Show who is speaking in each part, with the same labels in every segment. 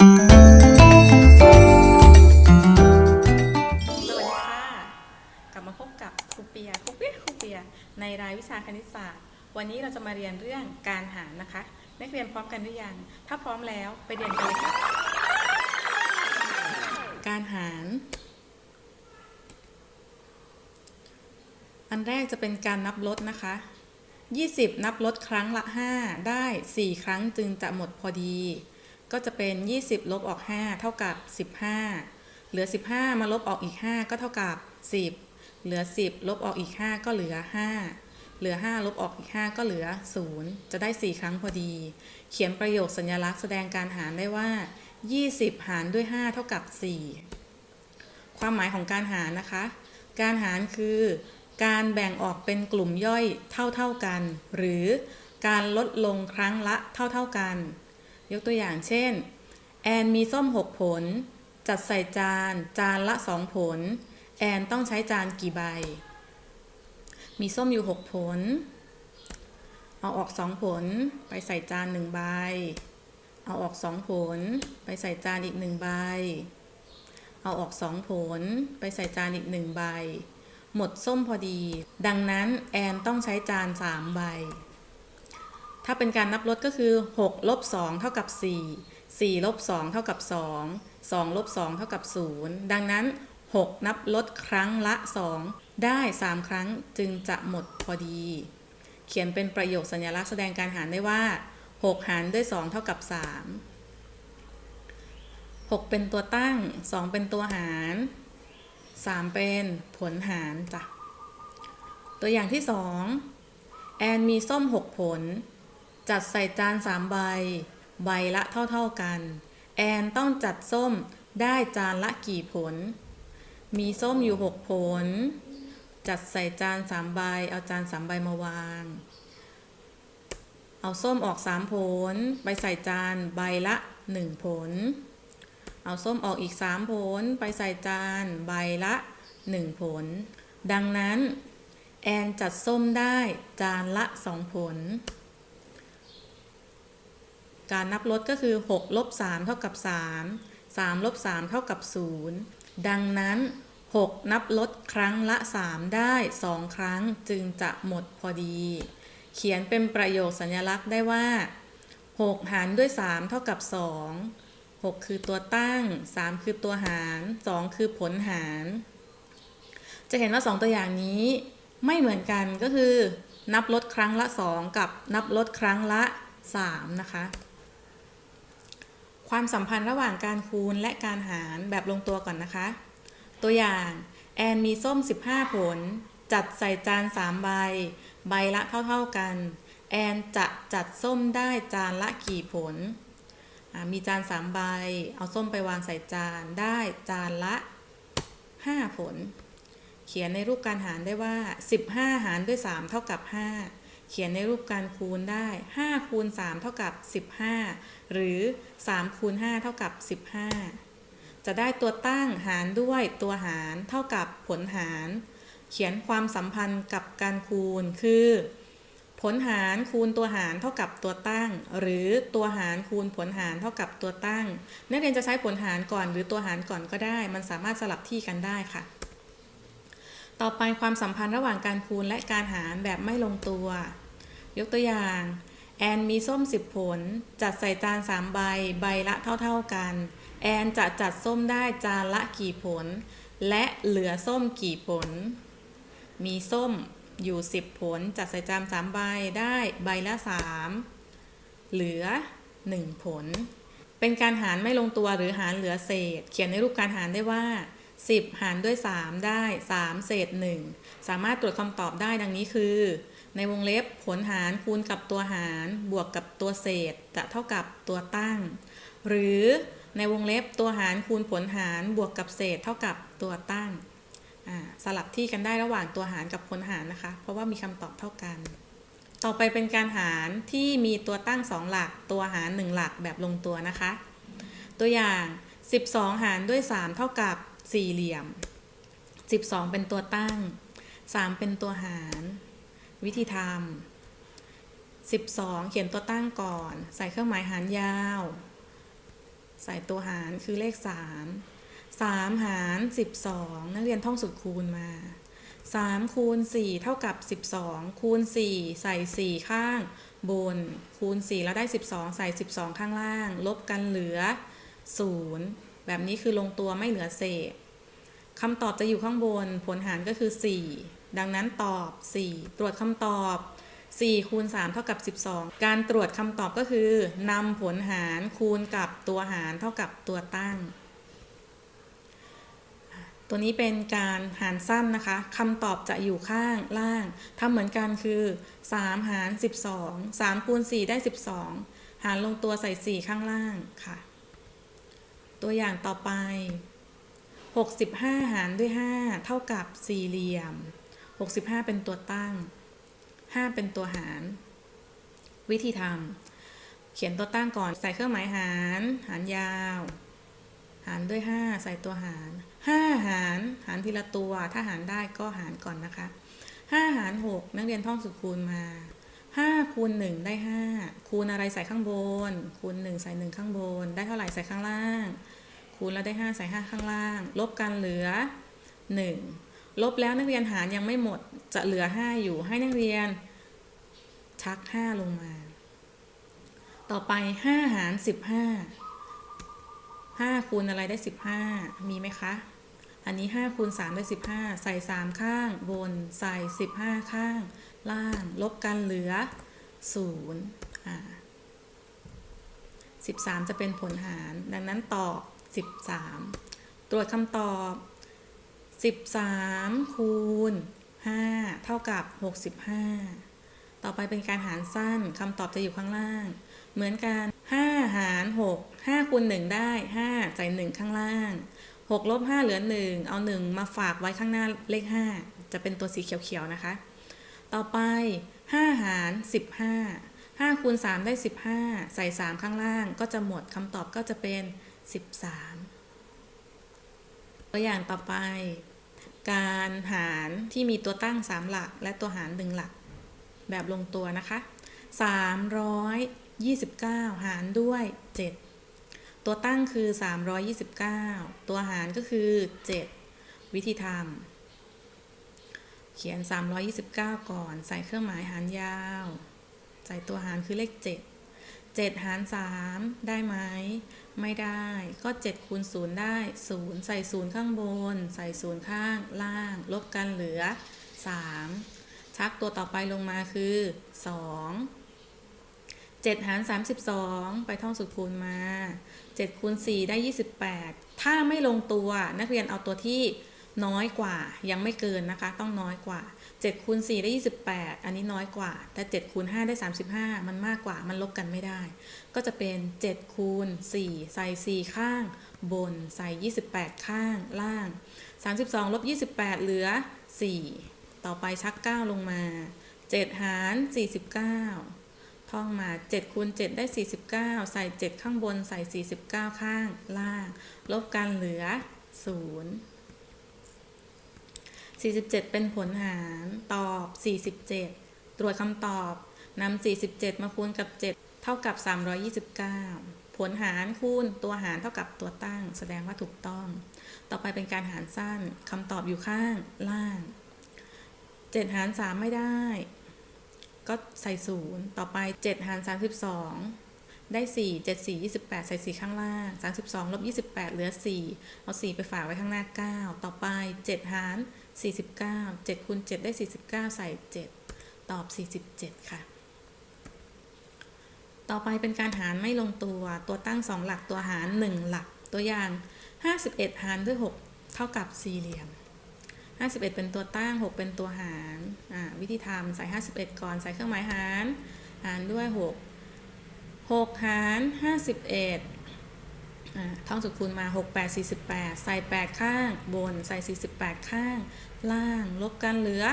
Speaker 1: สวัสดีค่ะ กลับมาพบกับครูเปียครูเปียครูเปีย ในรายวิชาคณิตศาสตร์ วันนี้เราจะมาเรียนเรื่องการหารนะคะ นักเรียนพร้อมกันหรือยัง ถ้าพร้อมแล้วไปเรียนกันเลยค่ะ การหาร อันแรกจะเป็นการนับลดนะคะ20 นับลดครั้งละ 5 ได้ 4 ครั้งจึงจะหมดพอดี ก็จะเป็น 20 ลบออก 5 เท่ากับ 15 เหลือ 15 มาลบออกอีก 5 ก็เท่ากับ 10 เหลือ 10 ลบออกอีก 5 ก็เหลือ 5 เหลือ 5 ลบออกอีก 5 ก็เหลือ 0 จะได้ 4 ครั้งพอดี เขียนประโยคสัญลักษณ์แสดงการหารได้ว่า 20 หารด้วย 5 เท่ากับ 4 ความหมายของการหารนะคะ การหารคือการแบ่งออกเป็นกลุ่มย่อยเท่าๆกัน หรือการลดลงครั้งละเท่าๆกัน ยกตัวอย่างเช่น แอนมีส้ม 6 ผล จัดใส่จาน จานละ 2 ผล แอนต้องใช้จานกี่ใบ มีส้มอยู่ 6 ผล เอาออก 2 ผล ไปใส่จาน 1 ใบ เอาออก 2 ผล ไปใส่จานอีก 1 ใบ เอาออก 2 ผล ไปใส่จานอีก 1 ใบ หมดส้มพอดี ดังนั้นแอนต้องใช้จาน 3 ใบ ถ้าเป็นการนับลดก็คือ6ลบ2เท่ากับ 4 4ลบ2เท่ากับ 2 2ลบ2เท่ากับ 0 ดังนั้น 6 นับลดครั้งละ 2 ได้ 3 ครั้งจึงจะหมดพอดี เขียนเป็นประโยคสัญลักษณ์แสดงการหารได้ว่า 6 หารด้วย 2 เท่ากับ 3 6 เป็นตัวตั้ง 2 เป็นตัวหาร 3 เป็นผลหารจ้ะ ตัวอย่างที่ 2 แอนมีส้ม 6 ผล จัดใส่จาน3ใบ ใบละเท่าๆกัน แอนต้องจัดส้มได้จานละกี่ผล มีส้มอยู่6ผล จัดใส่จาน3ใบ เอาจาน3ใบมาวาง เอาส้มออก3ผล ไปใส่จานใบละ1ผล เอาส้มออกอีก3ผล ไปใส่จานใบละ1ผล ดังนั้น แอนจัดส้มได้จานละ2ผล การนับลดก็คือ 6 ลบ 3 เท่ากับ 3 3 ลบ 3 เท่ากับ 0 ดังนั้น 6 นับลดครั้งละ 3 ได้ 2 ครั้งจึงจะหมดพอดี เขียนเป็นประโยคสัญลักษณ์ได้ว่า 6 หารด้วย 3 เท่ากับ 2 6 คือตัวตั้ง 3 คือตัวหาร 2 คือผลหาร จะเห็นว่า 2 ตัวอย่างนี้ไม่เหมือนกันก็คือ นับลดครั้งละ 2 กับนับลดครั้งละ 3 นะคะ ความสัมพันธ์ระหว่างการคูณและการหารแบบลงตัวก่อนนะคะ ตัวอย่างแอนมีส้ม 15 ผล จัดใส่จาน 3 ใบ ใบละเท่าๆกัน แอนจะจัดส้มได้จานละกี่ผล มีจาน 3 ใบ เอาส้มไปวางใส่จานได้จานละ 5 ผล เขียนในรูปการหารได้ว่า 15 หารด้วย 3 เท่ากับ 5 เขียนในรูปการคูณได้ 5 คูณ 3 เท่ากับ 15 หรือ 3 คูณ 5 เท่ากับ 15 จะได้ตัวตั้งหารด้วยตัวหารเท่ากับผลหาร เขียนความสัมพันธ์กับการคูณคือ ผลหารคูณตัวหารเท่ากับตัวตั้ง หรือตัวหารคูณผลหารเท่ากับตัวตั้ง นักเรียนจะใช้ผลหารก่อนหรือตัวหารก่อนก็ได้ มันสามารถสลับที่กันได้ค่ะ ต่อไปความสัมพันธ์ระหว่างการคูณและการหารแบบไม่ลงตัว ยกตัวอย่าง แอนมีส้ม 10 ผล จัดใส่จาน 3 ใบ ใบละเท่า ๆกัน แอนจะจัดส้มได้จานละกี่ผล และเหลือส้มกี่ผล มีส้มอยู่ 10 ผล จัดใส่จาน3ใบได้ใบละ 3 เหลือ 1 ผล เป็นการหารไม่ลงตัวหรือหารเหลือเศษ เขียนในรูปการหารได้ว่า 10 หารด้วย 3 ได้ 3 เศษ 1 สามารถตรวจคำตอบได้ดังนี้คือ ในวงเล็บผลหารคูณกับตัวหาร บวกกับตัวเศษ จะเท่ากับตัวตั้ง หรือในวงเล็บตัวหารคูณผลหารบวกกับเศษ เท่ากับตัวตั้ง สลับที่กันได้ระหว่างตัวหารกับผลหารนะคะ เพราะว่ามีคำตอบเท่ากัน ต่อไปเป็นการหารที่มีตัวตั้ง 2 หลัก ตัวหาร 1 หลักแบบลงตัวนะคะ ตัวอย่าง 12 หารด้วย 3 เท่ากับ สี่เหลี่ยม 12 เป็นตัวตั้ง 3 เป็นตัวหาร วิธีทำ12 เขียนตัวตั้งก่อน ใส่เครื่องหมายหารยาว ใส่ตัวหารคือเลข 3 3 หาร 12 นักเรียนท่องสูตรคูณมา 3 คูณ 4 เท่ากับ 12 คูณ 4 ใส่ 4 ข้างบน คูณ 4 แล้วได้ 12 ใส่ 12 ข้างล่าง ลบกันเหลือ 0 แบบนี้คือลงตัวไม่เหลือเศษ คำตอบจะอยู่ข้างบน ผลหารก็คือ 4 ดังนั้นตอบ 4 ตรวจคำตอบ 4 คูณ 3 เท่ากับ 12 การตรวจคำตอบก็คือนำผลหารคูณกับตัวหารเท่ากับตัวตั้ง ตัวนี้เป็นการหารสั้นนะคะคำตอบจะอยู่ข้างล่างทำเหมือนกันคือ 3 หาร 12 3คูณ4ได้ 12 หารลงตัวใส่ 4 ข้างล่างค่ะ ตัวอย่างต่อไป 65 หารด้วย 5 เท่ากับสี่เหลี่ยม 65 เป็นตัวตั้ง 5 เป็นตัวหาร วิธีทำเขียนตัวตั้งก่อนใส่เครื่องหมายหาร หารยาว หารด้วย 5 ใส่ตัวหาร 5 หาร หารทีละตัว ถ้าหารได้ก็หารก่อนนะคะ 5 หาร 6 นักเรียนท่องสุดคูณมา5คูณ1ได้5คูณอะไรใส่ข้างบน คูณ1ใส่1ข้างบน ได้เท่าไหร่ใส่ข้างล่าง คูณแล้วได้ 5 ใส่ 5 ข้างล่าง ลบกันเหลือ 1 ลบแล้วนักเรียนหารยังไม่หมดจะเหลือ 5 อยู่ให้นักเรียน ชัก 5 ลงมา ต่อไป 5 หาร 15 5 คูณอะไรได้ 15 มีไหมคะ อันนี้ 5 คูณ 3 ได้ 15 ใส่ 3 ข้าง บน ใส่ 15 ข้าง ล่าง ลบกันเหลือ 0อ่า13 จะเป็นผลหาร ดังนั้นตอบ 13 ตรวจคำตอบ 13 คูณ 5 เท่ากับ 65 ต่อไปเป็นการหารสั้นคำตอบจะอยู่ข้างล่าง เหมือนกัน 5 หาร 6 5คูณ1ได้ 5 ใส่ 1 ข้างล่าง 6 ลบ 5 เหลือ 1 เอา 1 มาฝากไว้ข้างหน้าเลข 5 จะเป็นตัวสีเขียวๆนะคะ ต่อไป 5 หาร 15 5คูณ3ได้ 15 ใส่ 3 ข้างล่างก็จะหมดคำตอบก็จะเป็น 13 ตัวอย่างต่อไป การหารที่มีตัวตั้ง 3 หลัก และตัวหาร 1 หลัก แบบลงตัวนะคะ 329 หารด้วย 7 ตัวตั้งคือ 329 ตัวหารก็คือ 7 วิธีทำเขียน 329 ก่อน ใส่เครื่องหมายหารยาว ใส่ตัวหารคือเลข 7 7 หาร 3 ได้ไหม ไม่ได้ ก็7คูณ0ได้0ใส่0ข้างบน ใส่0ข้างล่าง ลบกันเหลือ 3 ชักตัวต่อไปลงมาคือ 2 7 หาร 32 ไปท่องสูตรคูณมา 7 คูณ 4 ได้ 28 ถ้าไม่ลงตัวนักเรียนเอาตัวที่น้อยกว่ายังไม่เกินนะคะ ต้องน้อยกว่า 7คูณ4ได้ 28 อันนี้น้อยกว่า แต่7คูณ5ได้ 35 มันมากกว่า มันลบกันไม่ได้ ก็จะเป็น7คูณ4ใส่4ข้าง บนใส่ 28 ข้างล่าง 32ลบ28 เหลือ 4 ต่อไปชัก 9 ลงมา 7 หาร 49 ท่องมา 7คูณ7ได้ 49 ใส่ 7 ข้างบนใส่ 49 ข้างล่าง ลบกันเหลือ 0 47 เป็นผลหารตอบ 47 ตรวจคำตอบนำ47 มาคูณกับ 7 เท่ากับ 329 ผลหารคูณตัวหารเท่ากับตัวตั้ง แสดงว่าถูกต้อง ต่อไปเป็นการหารสั้นคำตอบอยู่ข้างล่าง 7 หาร 3 ไม่ได้ ก็ใส่0ต่อไป 7 หาร 32ได้ 4 7 4 28 ใส่ 4 ข้างล่าง 32ลบ28 เหลือ 4 เอา 4 ไปฝากไว้ข้างหน้า 9 ต่อไป 7 หาร 49 7คูณ7ได้ 49 ใส่ 7 ตอบ 47 ค่ะ ต่อไปเป็นการหารไม่ลงตัว ตัวตั้ง 2 หลัก ตัวหาร 1 หลัก ตัวอย่าง 51 หารด้วย 6 เท่ากับสี่เหลี่ยม 51 เป็นตัวตั้ง 6 เป็นตัวหาร วิธีทำใส่ 51 ก่อน ใส่เครื่องหมายหาร หารด้วย 6 6 หาร 51อ่า ท่องสุดคูณมา 6 8 48 ใส่ 8 ข้าง บน ใส่ 48 ข้าง ล่าง ลบกันเหลือ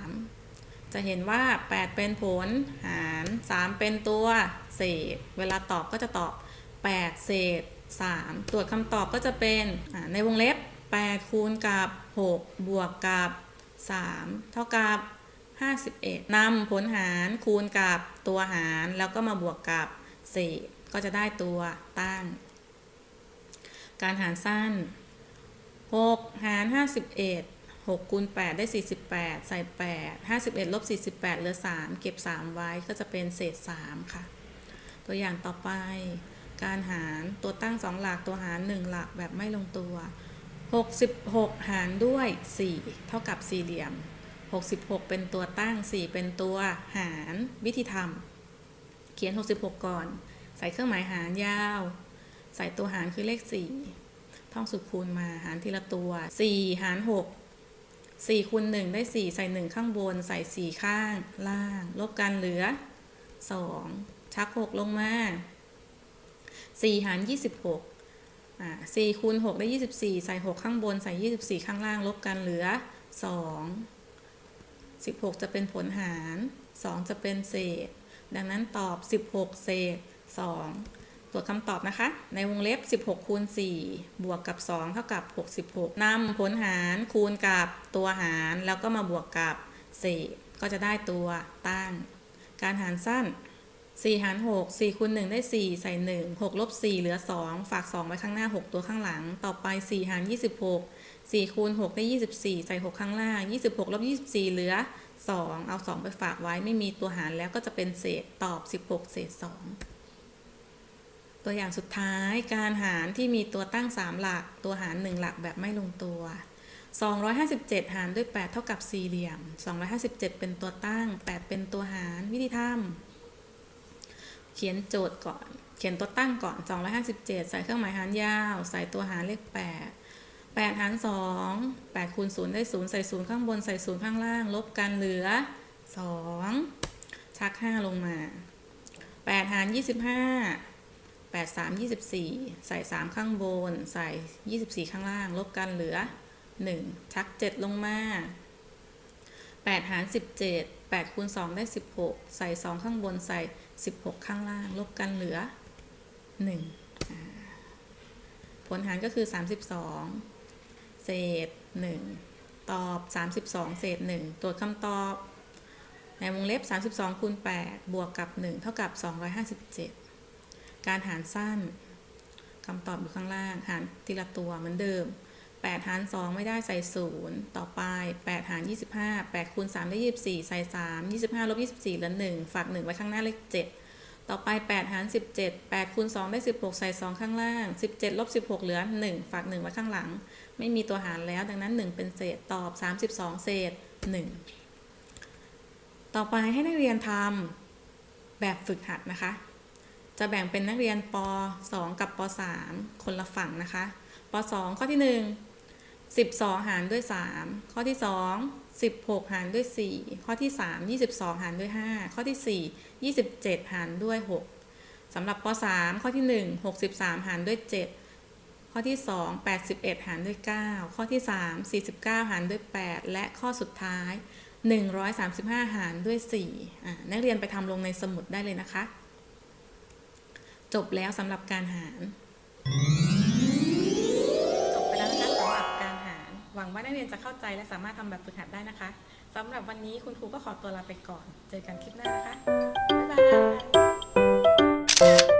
Speaker 1: 3 จะเห็นว่า 8 เป็นผล หาร 3 เป็นตัวเศษ เวลาตอบก็จะตอบ 8 เศษ 3 ตรวจคำตอบก็จะเป็น ในวงเล็บ 8 คูณกับ 6 บวกกับ 3 เท่ากับ 51นำผลหารคูณกับตัวหาร แล้วก็มาบวกกับเศษ ก็จะได้ตัวตั้ง การหารสั้น 6 หาร 51 6คูณ8ได้ 48 ใส่ 8 51ลบ48เหลือ 3 เก็บ 3 ไว้ก็จะเป็นเศษ 3 ค่ะ ตัวอย่างต่อไป การหารตัวตั้ง 2 หลักตัวหาร 1 หลักแบบไม่ลงตัว 66 หารด้วย 4 เท่ากับสี่เหลี่ยม 66 เป็นตัวตั้ง 4 เป็นตัวหารวิธีทำเขียน 66 ก่อน ส่เครื่องหมายหารยาว ใส่ตัวหารคือเลข 4 ท่องสุดคูณมาหารทีละตัว 4 หาร 6 4คูณ1ได้ 4 ใส่ 1 ข้างบน ใส่ 4 ข้างล่าง ลบกันเหลือ 2 ชัก 6 ลงมา 4 หาร 26อ่า4คูณ6ได้24ใส่6ข้างบน ใส่24ข้างล่าง ลบกันเหลือ2 16จะเป็นผลหาร2จะเป็นเศษ ดังนั้นตอบ16เศษ 2ตรวจคำตอบนะคะ ในวงเล็บ 16 คูณ 4 บวกกับ 2 เท่ากับ 66นำผลหารคูณกับตัวหาร แล้วก็มาบวกกับเศษก็จะได้ตัวตั้ง การหารสั้น 4 หาร 6 4คูณ1ได้ 4 ใส่ 1 6ลบ4เหลือ 2 ฝาก 2 ไว้ข้างหน้า 6 ตัวข้างหลัง ต่อไป 4 หาร 26 4คูณ6ได้ 24 ใส่ 6 ข้างล่าง 26ลบ24 เหลือ 2 เอา 2 ไปฝากไว้ไม่มีตัวหารแล้วก็จะเป็นเศษตอบ 16 เศษ 2 ตัวอย่างสุดท้ายการหารที่มีตัวตั้ง 3 หลัก ตัวหาร 1 หลักแบบไม่ลงตัว 257 หารด้วย 8 เท่ากับสี่เหลี่ยม 257 เป็นตัวตั้ง 8 เป็นตัวหารวิธีทำเขียนโจทย์ก่อน เขียนตัวตั้งก่อน 257 ใส่เครื่องหมายหารยาว ใส่ตัวหารเลข 8 8 หาร 2 8คูณ0ได้ 0 ใส่ 0 ข้างบน ใส่ 0 ข้างล่าง ลบกันเหลือ 2 ชัก 5 ลงมา 8 หาร 25 8 3 24 ใส่ 3 ข้างบน ใส่ 24 ข้างล่าง ลบกันเหลือ 1 ชัก 7 ลงมา 8 หาร 17 8คูณ2ได้ 16 ใส่ 2 ข้างบน ใส่ 16 ข้างล่าง ลบกันเหลือ 1 ผลหารก็คือ 32 เศษ 1 ตอบ 32 เศษ 1 ตรวจคำตอบ ในวงเล็บ 32คูณ8บวกกับ 1 เท่ากับ 257 การหารสั้นคำตอบอยู่ข้างล่าง หารทีละตัวเหมือนเดิม 8 หาร 2 ไม่ได้ใส่ 0 ต่อไป 8 หาร 25 8คูณ3ได้ 24 ใส่ 3 25ลบ24เหลือ1ฝาก1ไว้ข้างหน้าเลข 7 ต่อไป 8 หาร 17 8คูณ2ได้ 16 ใส่ 2 ข้างล่าง 17ลบ16 เหลือ 1 ฝาก 1 ไว้ข้างหลัง ไม่มีตัวหารแล้ว ดังนั้น 1 เป็นเศษ ตอบ 32 เศษ 1 ต่อไปให้นักเรียนทำแบบฝึกหัดนะคะ จะแบ่งเป็นนักเรียนป 2 กับป 3 คนละฝั่งนะคะป 2 ข้อที่ 1 12 หารด้วย 3 ข้อที่ 2 16 หารด้วย 4 ข้อที่ 3 22 หารด้วย 5 ข้อที่ 4 27 หารด้วย 6สำหรับป 3 ข้อที่ 1 63 หารด้วย 7 ข้อที่ 2 81 หารด้วย 9 ข้อที่ 3 49 หารด้วย 8 และข้อสุดท้าย 135 หารด้วย4อ่านักเรียนไปทำลงในสมุดได้เลยนะคะ จบแล้วสำหรับการหาร จบไปแล้วนะคะสำหรับการหาร หวังว่านักเรียนจะเข้าใจและสามารถทำแบบฝึกหัดได้นะคะสำหรับวันนี้คุณครูก็ขอตัวลาไปก่อน เจอกันคลิปหน้านะคะ บ๊ายบาย